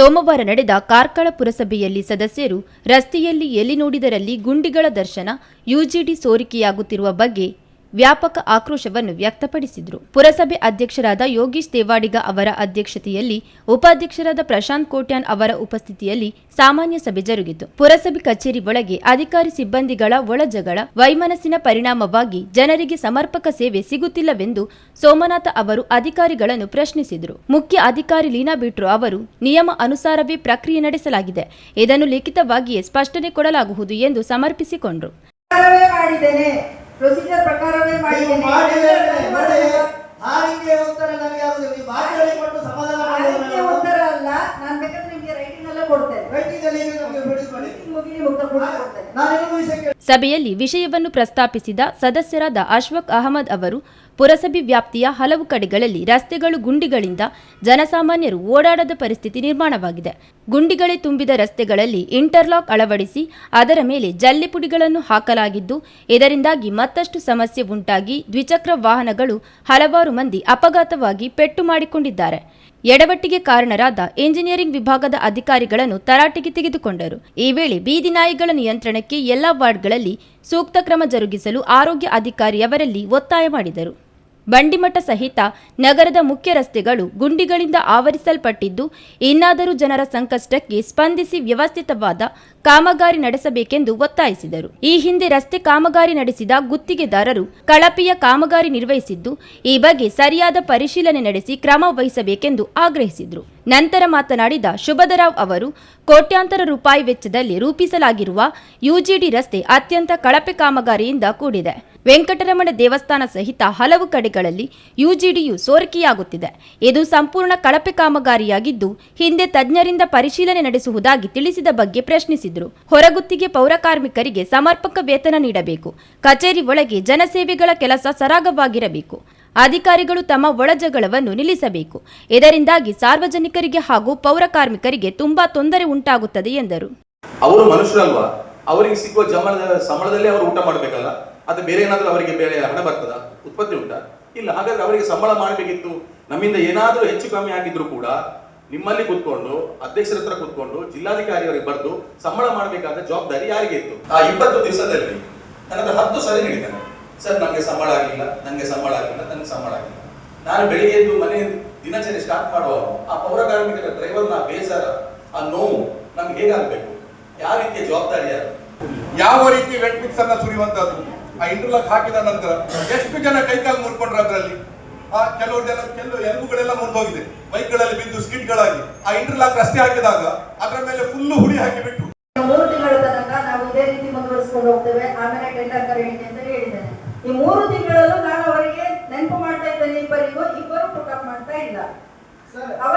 ಸೋಮವಾರ ನಡೆದ ಕಾರ್ಕಳ ಪುರಸಭೆಯಲ್ಲಿ ಸದಸ್ಯರು ರಸ್ತೆಯಲ್ಲಿ ಎಲ್ಲಿ ನೋಡಿದರಲ್ಲಿ ಗುಂಡಿಗಳ ದರ್ಶನ ಯುಜಿಡಿ ಸೋರಿಕೆಯಾಗುತ್ತಿರುವ ಬಗ್ಗೆ ವ್ಯಾಪಕ ಆಕ್ರೋಶವನ್ನು ವ್ಯಕ್ತಪಡಿಸಿದರು. ಪುರಸಭೆ ಅಧ್ಯಕ್ಷರಾದ ಯೋಗೀಶ್ ದೇವಾಡಿಗ ಅವರ ಅಧ್ಯಕ್ಷತೆಯಲ್ಲಿ ಉಪಾಧ್ಯಕ್ಷರಾದ ಪ್ರಶಾಂತ್ ಕೋಟ್ಯಾನ್ ಅವರ ಉಪಸ್ಥಿತಿಯಲ್ಲಿ ಸಾಮಾನ್ಯ ಸಭೆ ಜರುಗಿತು. ಪುರಸಭೆ ಕಚೇರಿ ಒಳಗೆ ಅಧಿಕಾರಿ ಸಿಬ್ಬಂದಿಗಳ ಒಳಜಗಳ ವೈಮನಸ್ಸಿನ ಪರಿಣಾಮವಾಗಿ ಜನರಿಗೆ ಸಮರ್ಪಕ ಸೇವೆ ಸಿಗುತ್ತಿಲ್ಲವೆಂದು ಸೋಮನಾಥ ಅವರು ಅಧಿಕಾರಿಗಳನ್ನು ಪ್ರಶ್ನಿಸಿದರು. ಮುಖ್ಯ ಅಧಿಕಾರಿ ಲೀನಾ ಬಿಟ್ರು ಅವರು, ನಿಯಮ ಅನುಸಾರವೇ ಪ್ರಕ್ರಿಯೆ ನಡೆಸಲಾಗಿದೆ. ಇದನ್ನು ಲಿಖಿತವಾಗಿಯೇ ಸ್ಪಷ್ಟನೆ ಕೊಡಲಾಗುವುದು ಎಂದು ಸಮರ್ಪಿಸಿಕೊಂಡರು. ಪ್ರಕಾರವೇ ಮಾಡಿದ್ರೆ ನೋಡಿ ಹಾರಿಗೆ ಉತ್ತರ ನನಗೆ ಆಗುದಿಲ್ಲ. ನೀವು ಬಾಕಿಯವರಿಗೆ ಕೊಟ್ಟು ಸಮಾಧಾನ ಸಭೆಯಲ್ಲಿ ವಿಷಯವನ್ನು ಪ್ರಸ್ತಾಪಿಸಿದ ಸದಸ್ಯರಾದ ಅಶ್ವಕ್ ಅಹಮದ್ ಅವರು ಪುರಸಭೆ ವ್ಯಾಪ್ತಿಯ ಹಲವು ಕಡೆಗಳಲ್ಲಿ ರಸ್ತೆಗಳು ಗುಂಡಿಗಳಿಂದ ಜನಸಾಮಾನ್ಯರು ಓಡಾಡದ ಪರಿಸ್ಥಿತಿ ನಿರ್ಮಾಣವಾಗಿದೆ. ಗುಂಡಿಗಳೇ ತುಂಬಿದ ರಸ್ತೆಗಳಲ್ಲಿ ಇಂಟರ್ಲಾಕ್ ಅಳವಡಿಸಿ ಅದರ ಮೇಲೆ ಜಲ್ಲಿಪುಡಿಗಳನ್ನು ಹಾಕಲಾಗಿದ್ದು ಇದರಿಂದಾಗಿ ಮತ್ತಷ್ಟು ಸಮಸ್ಯೆ ಉಂಟಾಗಿ ದ್ವಿಚಕ್ರ ವಾಹನಗಳು ಹಲವಾರು ಮಂದಿ ಅಪಘಾತವಾಗಿ ಪೆಟ್ಟು ಮಾಡಿಕೊಂಡಿದ್ದಾರೆ. ಎಡವಟ್ಟಿಗೆ ಕಾರಣರಾದ ಎಂಜಿನಿಯರಿಂಗ್ ವಿಭಾಗದ ಅಧಿಕಾರಿಗಳನ್ನು ತರಾಟೆಗೆ ತೆಗೆದುಕೊಂಡರು. ಈ ವೇಳೆ ಬೀದಿ ನಾಯಿಗಳ ನಿಯಂತ್ರಣಕ್ಕೆ ಎಲ್ಲಾ ವಾರ್ಡ್ಗಳಲ್ಲಿ ಸೂಕ್ತ ಕ್ರಮ ಜರುಗಿಸಲು ಆರೋಗ್ಯ ಅಧಿಕಾರಿಯವರಲ್ಲಿ ಒತ್ತಾಯ ಮಾಡಿದರು. ಬಂಡಿಮಠ ಸಹಿತ ನಗರದ ಮುಖ್ಯ ರಸ್ತೆಗಳು ಗುಂಡಿಗಳಿಂದ ಆವರಿಸಲ್ಪಟ್ಟಿದ್ದು, ಇನ್ನಾದರೂ ಜನರ ಸಂಕಷ್ಟಕ್ಕೆ ಸ್ಪಂದಿಸಿ ವ್ಯವಸ್ಥಿತವಾದ ಕಾಮಗಾರಿ ನಡೆಸಬೇಕೆಂದು ಒತ್ತಾಯಿಸಿದರು. ಈ ಹಿಂದೆ ರಸ್ತೆ ಕಾಮಗಾರಿ ನಡೆಸಿದ ಗುತ್ತಿಗೆದಾರರು ಕಳಪೆಯ ಕಾಮಗಾರಿ ನಿರ್ವಹಿಸಿದ್ದು, ಈ ಬಗ್ಗೆ ಸರಿಯಾದ ಪರಿಶೀಲನೆ ನಡೆಸಿ ಕ್ರಮ ವಹಿಸಬೇಕೆಂದು ಆಗ್ರಹಿಸಿದರು. ನಂತರ ಮಾತನಾಡಿದ ಶುಭದರಾವ್ ಅವರು, ಕೋಟ್ಯಾಂತರ ರೂಪಾಯಿ ವೆಚ್ಚದಲ್ಲಿ ರೂಪಿಸಲಾಗಿರುವ ಯುಜಿಡಿ ರಸ್ತೆ ಅತ್ಯಂತ ಕಳಪೆ ಕಾಮಗಾರಿಯಿಂದ ಕೂಡಿದೆ. ವೆಂಕಟರಮಣ ದೇವಸ್ಥಾನ ಸಹಿತ ಹಲವು ಕಡೆಗಳಲ್ಲಿ ಯುಜಿಡಿಯು ಸೋರಿಕೆಯಾಗುತ್ತಿದೆ. ಇದು ಸಂಪೂರ್ಣ ಕಳಪೆ ಕಾಮಗಾರಿಯಾಗಿದ್ದು, ಹಿಂದೆ ತಜ್ಞರಿಂದ ಪರಿಶೀಲನೆ ನಡೆಸುವುದಾಗಿ ತಿಳಿಸಿದ ಬಗ್ಗೆ ಪ್ರಶ್ನಿಸಿದರು. ಹೊರಗುತ್ತಿಗೆ ಪೌರ ಕಾರ್ಮಿಕರಿಗೆ ಸಮರ್ಪಕ ವೇತನ ನೀಡಬೇಕು. ಕಚೇರಿ ಒಳಗೆ ಜನಸೇವೆಗಳ ಕೆಲಸ ಸರಾಗವಾಗಿರಬೇಕು. ಅಧಿಕಾರಿಗಳು ತಮ್ಮ ಒಳಜಗಳವನ್ನು ನಿಲ್ಲಿಸಬೇಕು. ಇದರಿಂದಾಗಿ ಸಾರ್ವಜನಿಕರಿಗೆ ಹಾಗೂ ಪೌರ ಕಾರ್ಮಿಕರಿಗೆ ತುಂಬಾ ತೊಂದರೆ ಉಂಟಾಗುತ್ತದೆ ಎಂದರು. ಅವರು ಮನುಷ್ಯರಲ್ವಾ? ಅವರಿಗೆ ಸಿಕ್ಕುವ ಜಮದ ಸಂಬಳದಲ್ಲಿ ಅವರು ಊಟ ಮಾಡಬೇಕಲ್ಲ? ಅದು ಬೇರೆ ಏನಾದರೂ ಅವರಿಗೆ ಬೇರೆ ಹಣ ಬರ್ತದ? ಉತ್ಪತ್ತಿ ಉಂಟಾ? ಇಲ್ಲ, ಹಾಗಾದ್ರೆ ಅವರಿಗೆ ಸಂಬಳ ಮಾಡಬೇಕಿತ್ತು. ನಮ್ಮಿಂದ ಏನಾದರೂ ಹೆಚ್ಚು ಕಮ್ಮಿ ಆಗಿದ್ರು ಕೂಡ ನಿಮ್ಮಲ್ಲಿ ಕೂತ್ಕೊಂಡು, ಅಧ್ಯಕ್ಷರ ಹತ್ರ ಕೂತ್ಕೊಂಡು, ಜಿಲ್ಲಾಧಿಕಾರಿ ಅವರಿಗೆ ಬರೆದು ಸಂಬಳ ಮಾಡಬೇಕಾದ ಜವಾಬ್ದಾರಿ ಯಾರಿಗೆ ಇತ್ತು? ಆ ಇಪ್ಪತ್ತು ದಿವಸದಲ್ಲಿ ನನ್ನ ಹತ್ತು ಸರಿ ನೀಡಿದ್ದೇನೆ. ಸರ್ ನಮಗೆ ಸಂಬಳ ಆಗಿಲ್ಲ ನನಗೆ ಸಂಬಳ ಆಗಿಲ್ಲ ನನಗೆ ಸಂಬಳ ಆಗಿಲ್ಲ. ನಾನು ಬೆಳಿಗ್ಗೆ ಎದ್ದು ಮನೆ ದಿನಚರಿ ಸ್ಟಾರ್ಟ್ ಮಾಡುವ ಆ ಪೌರ ಕಾರ್ಮಿಕರ ಡ್ರೈವರ್ನ ಬೇಸರ ಆ ನೋವು ನಮ್ಗೆ ಹೇಗಾಗಬೇಕು? ಯಾವ ರೀತಿಯ ಜವಾಬ್ದಾರಿ ಯಾರು? ಯಾವ ರೀತಿ ವೆಟ್ ಮಿಕ್ಸ್ ಅನ್ನ ಸುರಿಯುವಂತದ್ದು ಆ ಇಂಟರ್ಲಾಕ್ ಹಾಕಿದ ನಂತರ ಎಷ್ಟು ಜನ ಕೈಕಾಲು ಮುರ್ಕೊಂಡ್ರು ಅದರಲ್ಲಿ? ಆ ಕೆಲವು ಜನ ಕೆಲವು ಎಲುಬುಗಳೆಲ್ಲ ಮುರಿದೋಗಿದೆ. ಬೈಕ್ಗಳಲ್ಲಿ ಬಿದ್ದು ಸ್ಕಿಡ್ಗಳಾಗಿ ಆ ಇಂಟರ್ಲಾಕ್ ರಸ್ತೆ ಹಾಕಿದಾಗ ಅದರ ಮೇಲೆ ಫುಲ್ಲು ಹುಡಿ ಹಾಕಿ ಬಿಟ್ಟು ಮೂರು ತಿಂಗಳ ತನಕ ನಾವು ಇದೇ ರೀತಿ ಮುಂದುವರಿಸಿಕೊಂಡು ಹೋಗ್ತೇವೆ. ಆಮೇಲೆ ಟೆಂಡರ್ ಕರೆಯುತ್ತೆ ಅಂತ ಹೇಳಿದ್ದೇನೆ ಈ ಮೂರು ತಿಂಗಳಲ್ಲೂ ನಾನು ಅವರಿಗೆ ನೆನಪು ಮಾಡ್ತಾ ಇದ್ದೇನೆ ಇಬ್ಬರಿಗೂ ಇಬ್ಬರು ಪುಟಪ್ ಮಾಡ್ತಾ ಇಲ್ಲ. ಸರ್ ಅವರ